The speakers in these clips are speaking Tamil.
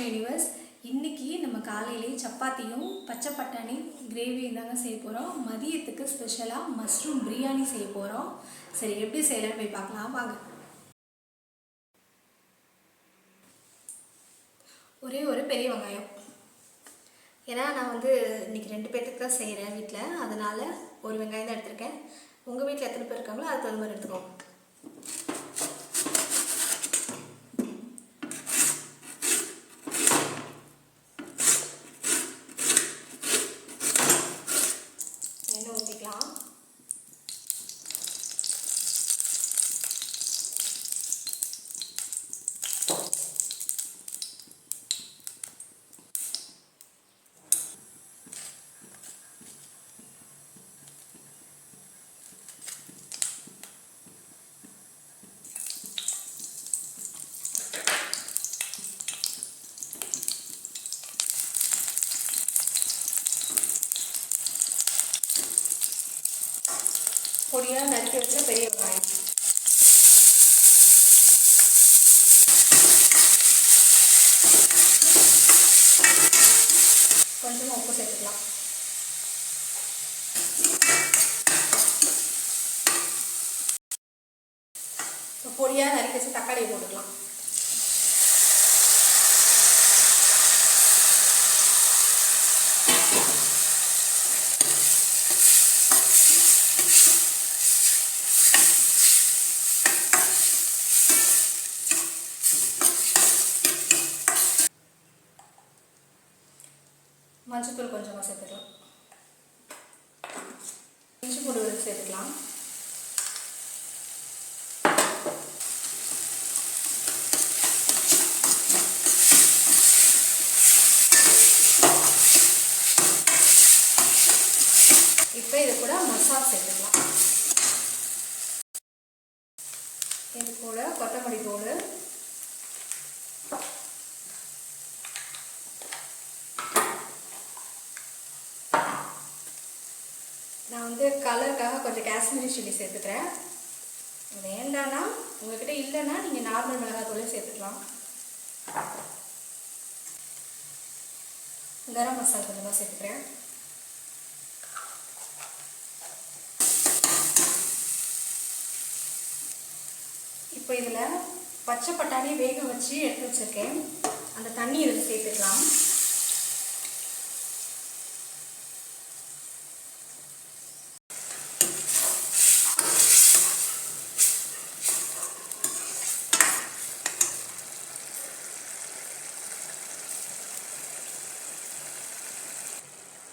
வெரிவாஸ் இன்றைக்கி நம்ம காலையிலே சப்பாத்தியும் பச்சை பட்டாணி கிரேவியும் தாங்க செய்ய போகிறோம் மதியத்துக்கு ஸ்பெஷலாக மஷ்ரூம் பிரியாணி செய்ய போகிறோம் சரி எப்படி செய்யலாம்னு போய் பார்க்கலாம். வாங்க. ஒரே ஒரு பெரிய வெங்காயம். ஏன்னா நான் வந்து இன்னைக்கு ரெண்டு பேர்த்துக்கு தான் செய்கிறேன் வீட்டில் அதனால் ஒரு வெங்காயம் தான் எடுத்திருக்கேன். உங்கள் வீட்டில் எத்தனை பேர் இருக்காங்களோ அதுக்கு தகுந்த மாதிரி எடுத்துக்கோங்க எண்ணெய் ஊற்றிக்கலாம் பொடியாக நறுக்கி வச்ச பெரிய வெங்காயம் கொஞ்சமாக உப்பு சேர்த்துக்கலாம் இப்போ பொடியாக நறுக்கி வச்சு தக்காளியை போட்டுக்கலாம் மஞ்சத்தூள் கொஞ்சமாக சேர்த்துக்கலாம் இஞ்சி பூண்டு விழுது சேர்த்துக்கலாம் இப்போ இது கூட மசாலா சேர்த்துக்கலாம் இது கூட கொத்தமல்லி தூள் நான் வந்து கலருக்காக கொஞ்சம் காஷ்மீரி சில்லி சேர்த்துக்கிறேன். வேண்டான்னா உங்ககிட்ட இல்லைன்னா நீங்கள் நார்மல் மிளகாய் தூளே சேர்த்துக்கலாம். கரம் மசாலா கொஞ்சமாக சேர்த்துக்கிறேன். இப்போ இதில் பச்சை பட்டாணி வேக வச்சு எடுத்து வச்சுருக்கேன். அந்த தண்ணி இதில் சேர்த்துக்கலாம்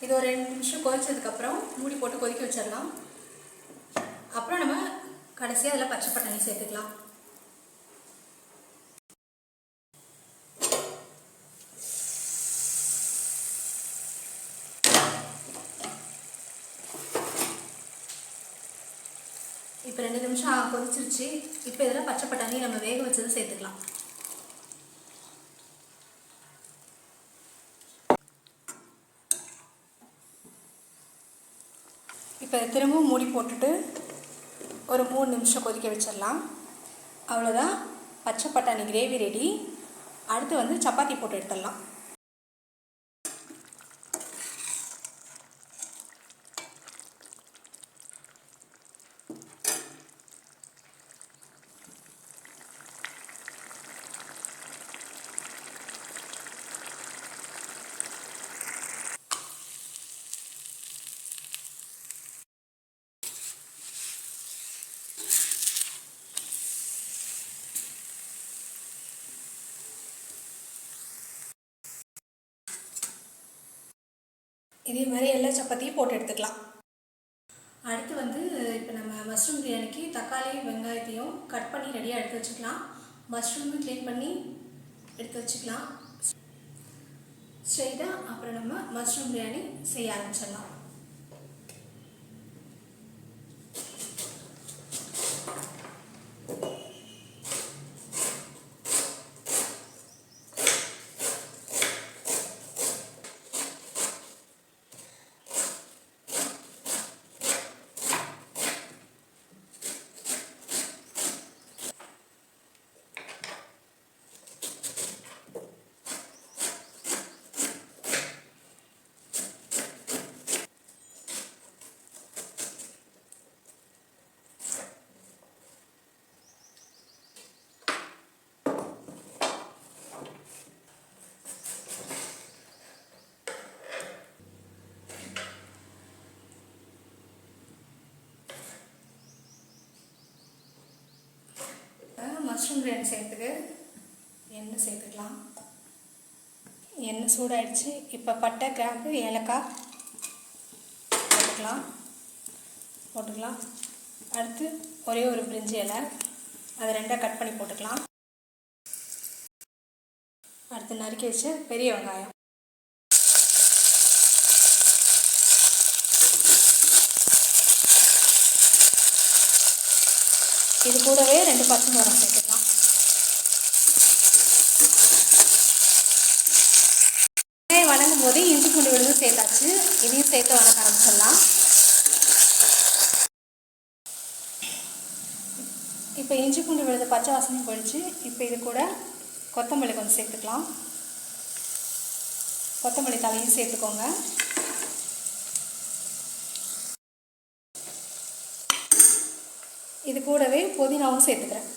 இது ஒரு ரெண்டு நிமிஷம் கொதிச்சதுக்கப்புறம் மூடி போட்டு கொதிக்க வச்சிடலாம். அப்புறம் நம்ம கடைசியாக அதில் பச்சை பட்டாணி சேர்த்துக்கலாம். இப்போ ரெண்டு நிமிஷம் கொதிச்சிருச்சு. இப்போ இதில் பச்சை பட்டாணி நம்ம வேக வச்சது சேர்த்துக்கலாம். இப்போ திரும்பவும் மூடி போட்டுட்டு ஒரு மூணு நிமிஷம் கொதிக்க வச்சிடலாம். அவ்வளோதான். பச்சை பட்டாணி கிரேவி ரெடி அடுத்து வந்து சப்பாத்தி போட்டு எடுத்துடலாம். இதே மாதிரி எல்லா சப்பாத்தியும் போட்டு எடுத்துக்கலாம். அடுத்து வந்து இப்போ நம்ம மஷ்ரூம் பிரியாணிக்கு தக்காளி வெங்காயத்தையும் கட் பண்ணி ரெடியாக எடுத்து வச்சுக்கலாம். மஷ்ரூமும் க்ளீன் பண்ணி எடுத்து வச்சுக்கலாம். ஸ்ட்ரெயிட்டாக அப்புறம் நம்ம மஷ்ரூம் பிரியாணி செய்ய ஆரம்பிச்சிடலாம். மஷ்ரூம் பிரியாணி செய்கிறதுக்கு எண்ணெய் சேர்த்துக்கலாம். எண்ணெய் சூடாயிடுச்சு. இப்போ பட்டை கிராம்பு ஏலக்காய் போட்டுக்கலாம். போட்டுக்கலாம். அடுத்து ஒரே ஒரு பிரிஞ்சி இலை. அதை ரெண்டாக கட் பண்ணி போட்டுக்கலாம். அடுத்து நறுக்கி வச்ச பெரிய வெங்காயம். இது கூடவே ரெண்டு பச்சை மிளகாய் சேர்த்துக்கலாம் வெங்காயம் வணங்கும் போது இஞ்சி பூண்டு விழுது சேர்த்தாச்சு இதையும் சேர்த்து வணக்க ஆரம்பிச்சிடலாம். இப்போ இஞ்சி பூண்டு விழுது பச்சை வாசனை போயிடுச்சு. இப்போ இது கூட கொத்தமல்லி கொஞ்சம் சேர்த்துக்கலாம். கொத்தமல்லி தலையும் சேர்த்துக்கோங்க. இது கூடவே புதினாவும் சேர்த்துக்கிறேன்.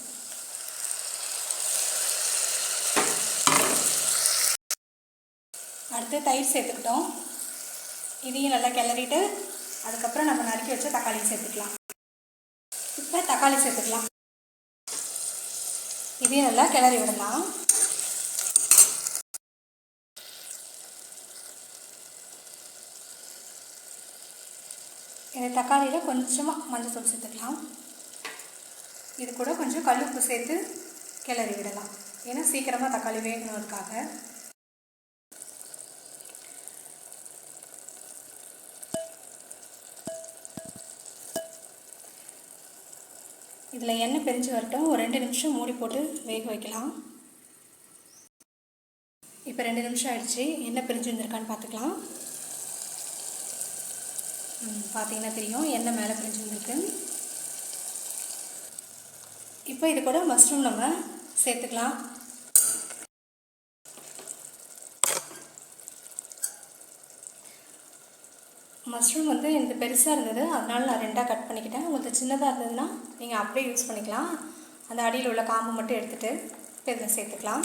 அடுத்து தயிர் சேர்த்துக்கிட்டோம். இதையும் நல்லா கிளறிட்டு அதுக்கப்புறம் நம்ம நறுக்கி வச்ச தக்காளி சேர்த்துக்கலாம். இப்போ தக்காளி சேர்த்துக்கலாம். இதையும் நல்லா கிளறி விடலாம். இந்த தக்காளியில் கொஞ்சமாக மஞ்சள் தூள் சேர்த்துக்கலாம். இது கூட கொஞ்சம் கல்லுப்பு சேர்த்து கிளறி விடலாம். ஏன்னா சீக்கிரமாக தக்காளி வேகணுன்றதுக்காக இதில் எண்ணெய் பிரிஞ்சு வரட்டும். ஒரு ரெண்டு நிமிஷம் மூடி போட்டு வேக வைக்கலாம். இப்போ ரெண்டு நிமிஷம் ஆயிடுச்சு. எண்ணெய் பிரிஞ்சு வந்திருக்கான்னு பார்த்துக்கலாம். பார்த்தீங்கன்னா தெரியும். எண்ணெய் மேலே பிரிஞ்சு வந்திருக்கு. இப்போ இது கூட மஷ்ரூம் நம்ம சேர்த்துக்கலாம். மஷ்ரூம் வந்து எனக்கு பெருசாக இருந்தது. அதனால நான் ரெண்டாக கட் பண்ணிக்கிட்டேன். உங்களுக்கு சின்னதாக இருந்ததுன்னா நீங்கள் அப்படியே யூஸ் பண்ணிக்கலாம். அந்த அடியில் உள்ள காம்பு மட்டும் எடுத்துகிட்டு இப்போ இதில் சேர்த்துக்கலாம்.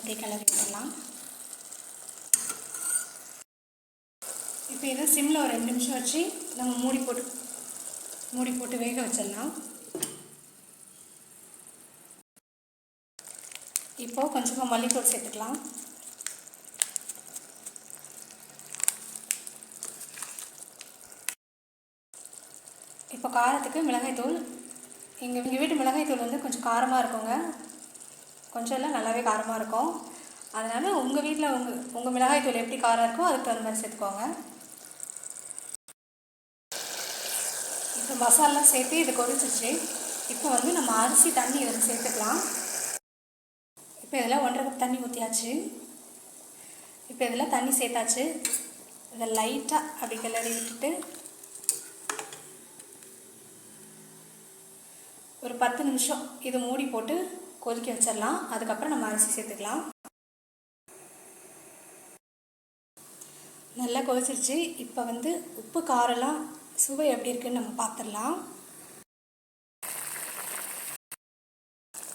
அப்படியே கிளறி விடலாம் இப்போ இதை சிம்மில் ஒரு ரெண்டு நிமிஷம் வச்சு நம்ம மூடி போட்டு மூடி போட்டு வேக வச்சிடலாம். இப்போது கொஞ்சமாக மல்லித்தூள் சேர்த்துக்கலாம். இப்போ காரத்துக்கு மிளகாய்த்தூள் எங்கள் எங்கள் வீட்டு மிளகாய்த்தூள் வந்து கொஞ்சம் காரமாக இருக்குங்க. கொஞ்சம் எல்லாம் நல்லாவே காரமாக இருக்கும். அதனால் உங்கள் வீட்டில் உங்கள் உங்கள் மிளகாய்த்தூள் எப்படி காரம் இருக்கோ அதுக்கு தகுந்த மாதிரி சேர்த்துக்கோங்க. இப்போ மசாலா சேர்த்து இது கொதிச்சிச்சு இப்போ வந்து நம்ம அரிசி தண்ணி இதில் சேர்த்துக்கலாம். இப்போ இதில் ஒன்றரை கப் தண்ணி ஊற்றியாச்சு இப்போ இதில் தண்ணி சேர்த்தாச்சு. இதை லைட்டாக அப்படி கிளறி விட்டுட்டு ஒரு பத்து நிமிஷம் இது மூடி போட்டு கொதிக்க வச்சிடலாம். அதுக்கப்புறம் நம்ம அரிசி சேர்த்துக்கலாம். நல்லா கொதிச்சிருச்சு. இப்போ வந்து உப்பு காரெல்லாம் சுவை எப்படி இருக்குன்னு நம்ம பார்த்துடலாம்.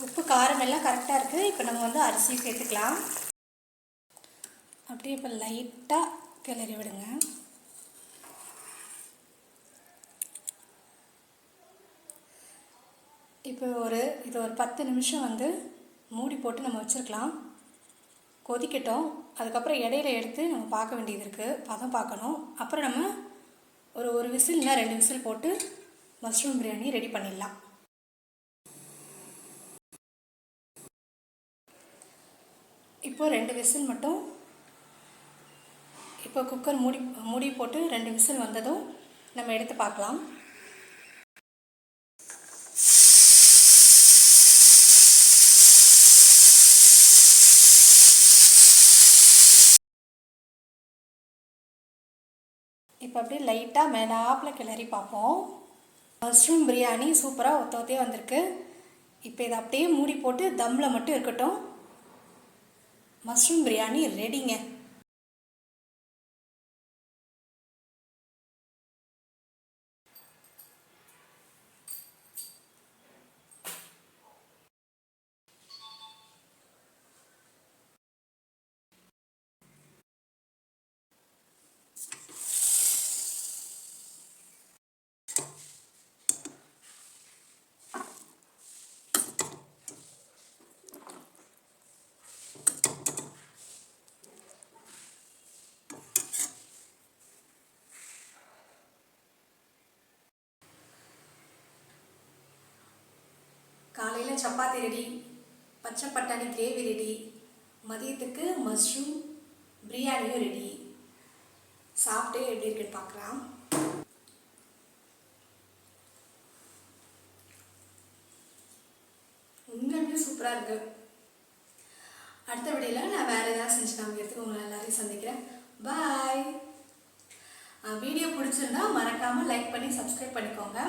உப்பு காரம் எல்லாம் கரெக்டாக இருக்குது. இப்போ நம்ம வந்து அரிசியும் சேர்த்துக்கலாம். அப்படியே இப்போ லைட்டாக கிளறி விடுங்க. இப்போ ஒரு இது ஒரு பத்து நிமிஷம் வந்து மூடி போட்டு நம்ம வச்சுருக்கலாம். கொதிக்கட்டும். அதுக்கப்புறம் இடையில எடுத்து நம்ம பார்க்க வேண்டியது இருக்குது பதம் பார்க்கணும். அப்புறம் நம்ம ஒரு ஒரு விசில் ரெண்டு விசில் போட்டு மஷ்ரூம் பிரியாணி ரெடி பண்ணிடலாம். இப்போ ரெண்டு விசில் மட்டும். இப்போ குக்கர் மூடி மூடி போட்டு ரெண்டு விசில் வந்ததும் நம்ம எடுத்து பார்க்கலாம். இப்போ அப்படியே லைட்டாக மேலாப்பில் கிளறி பார்ப்போம். மஷ்ரூம் பிரியாணி சூப்பராக ஒத்த ஒத்தே வந்திருக்கு. இப்போ இதை அப்படியே மூடி போட்டு தம்மில் மட்டும் இருக்கட்டும். மஷ்ரூம் பிரியாணி ரெடிங்க காலையில் சப்பாத்தி ரெடி பச்சை பட்டாணி கிரேவி ரெடி மதியத்துக்கு மஷ்ரூம் பிரியாணியும் ரெடி சாப்பிட்டு எப்படி இருக்குன்னு பார்க்கலாம். உண்மையுமே சூப்பராக இருக்கு. அடுத்த வீடியோவில் நான் வேறு ஏதாவது செஞ்சு காமிக்கிறதுக்கு உங்களை எல்லாரையும் சந்திக்கிறேன். பாய் வீடியோ பிடிச்சிருந்தா மறக்காமல் லைக் பண்ணி சப்ஸ்கிரைப் பண்ணிக்கோங்க.